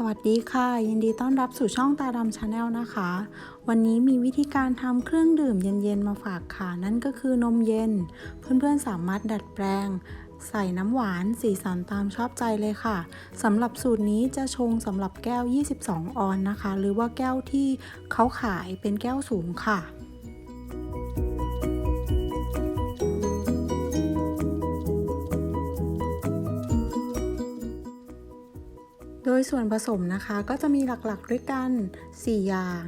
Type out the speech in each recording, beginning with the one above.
สวัสดีค่ะ ยินดีต้อนรับสู่ช่องตาดำชาแนลนะคะ วันนี้มีวิธีการทำเครื่องดื่มเย็นๆมาฝากค่ะ นั่นก็คือนมเย็น เพื่อนๆสามารถดัดแปลง ใส่น้ำหวานสีสันตามชอบใจเลยค่ะสำหรับสูตรนี้จะชงสำหรับแก้ว 22 ออนนะคะ หรือว่าแก้วที่เขาขายเป็นแก้วสูงค่ะ โดยส่วนผสมนะคะก็จะมีหลักๆด้วยกัน 4 อย่าง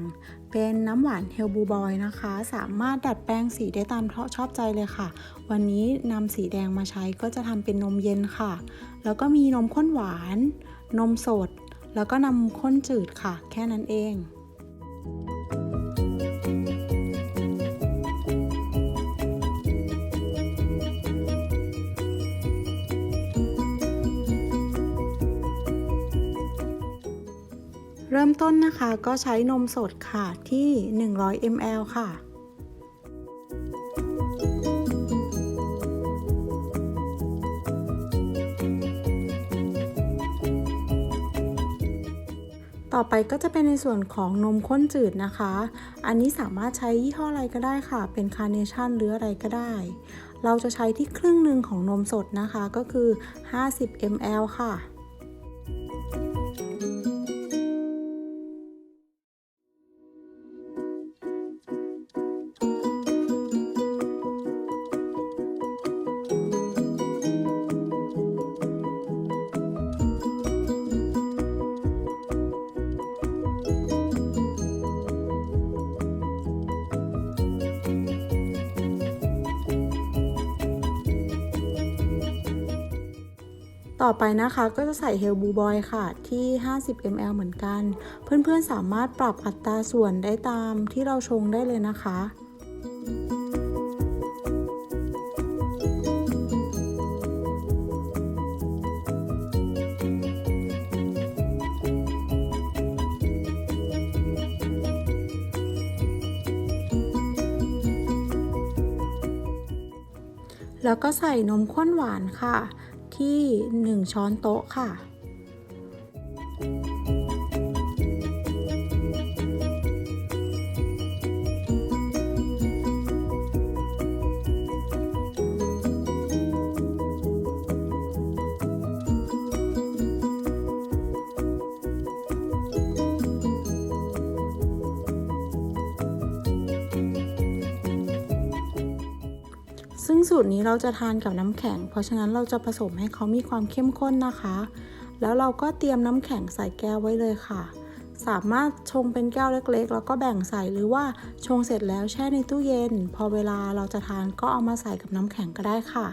เป็นน้ำหวานเฮลบูบอยนะคะ สามารถดัดแปลงสีได้ตามชอบใจเลยค่ะ วันนี้นำสีแดงมาใช้ก็จะทำเป็นนมเย็นค่ะ แล้วก็มีนมข้นหวาน นมสด แล้วก็นำข้นจืดค่ะ แค่นั้นเอง เริ่มต้นนะคะก็ใช้นมสดค่ะที่ 100 ml ค่ะต่อไปก็จะเป็นในส่วนของนมข้นจืดนะคะ อันนี้สามารถใช้ยี่ห้ออะไรก็ได้ค่ะ เป็นคาร์เนชั่นหรืออะไรก็ได้ เราจะใช้ที่ครึ่งหนึ่งของนมสดนะคะ ก็คือ 50 ml ค่ะ ต่อไปนะคะก็จะใส่เฮลบูบอยค่ะที่ 50 ml เหมือนกัน เพื่อนๆสามารถปรับอัตราส่วนได้ตามที่เราชงได้เลยนะคะแล้วก็ใส่นมข้นหวานค่ะ ที่ 1 ช้อนโต๊ะค่ะ สูตรนี้เราจะทานกับน้ำแข็ง เพราะฉะนั้นเราจะผสมให้เขามีความเข้มข้นนะคะ แล้วเราก็เตรียมน้ำแข็งใส่แก้วไว้เลยค่ะ สามารถชงเป็นแก้วเล็กๆ แล้วก็แบ่งใส่หรือว่าชงเสร็จแล้วแช่ในตู้เย็น พอเวลาเราจะทานก็เอามาใส่กับน้ำแข็งก็ได้ค่ะ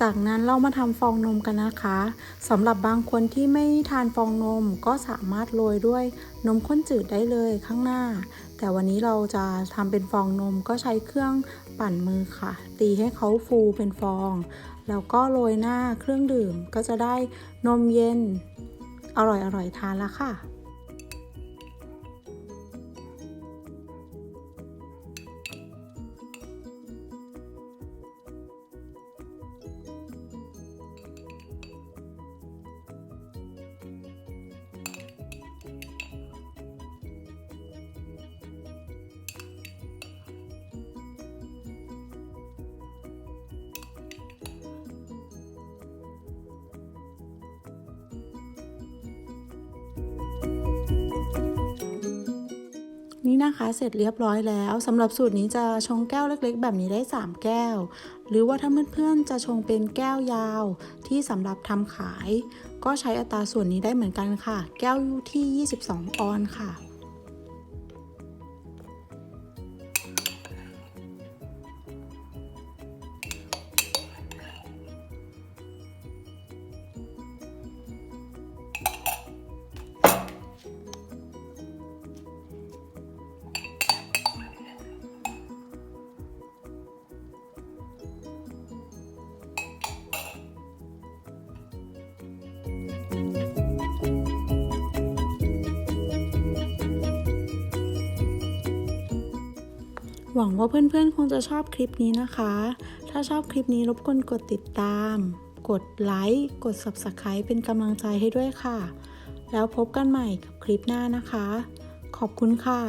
จากนั้นเรามาทำฟองนมกันนะคะสำหรับบางคนที่ไม่ทานฟองนมก็สามารถโรยด้วยนมข้นจืดได้เลยข้างหน้า แต่วันนี้เราจะทำเป็นฟองนมก็ใช้เครื่องปั่นมือค่ะ ตีให้เขาฟูเป็นฟอง แล้วก็โรยหน้าเครื่องดื่มก็จะได้นมเย็น อร่อยๆทานแล้วค่ะ นี้นะคะเสร็จเรียบร้อยแล้วสำหรับสูตรนี้จะชงแก้วเล็กๆ แบบนี้ได้ 3 แก้ว หรือว่าถ้าเพื่อนๆจะชงเป็นแก้วยาวที่สำหรับทำขาย ก็ใช้อัตราส่วนนี้ได้เหมือนกันค่ะ แก้วยู่ที่ 22 ออนค่ะ หวังว่าเพื่อนๆ คงจะชอบคลิปนี้นะคะ ถ้าชอบคลิปนี้รบกวนกดติดตาม กดไลค์ กด Subscribe เป็นกำลังใจให้ด้วยค่ะ แล้วพบกันใหม่กับคลิปหน้านะคะ ขอบคุณค่ะ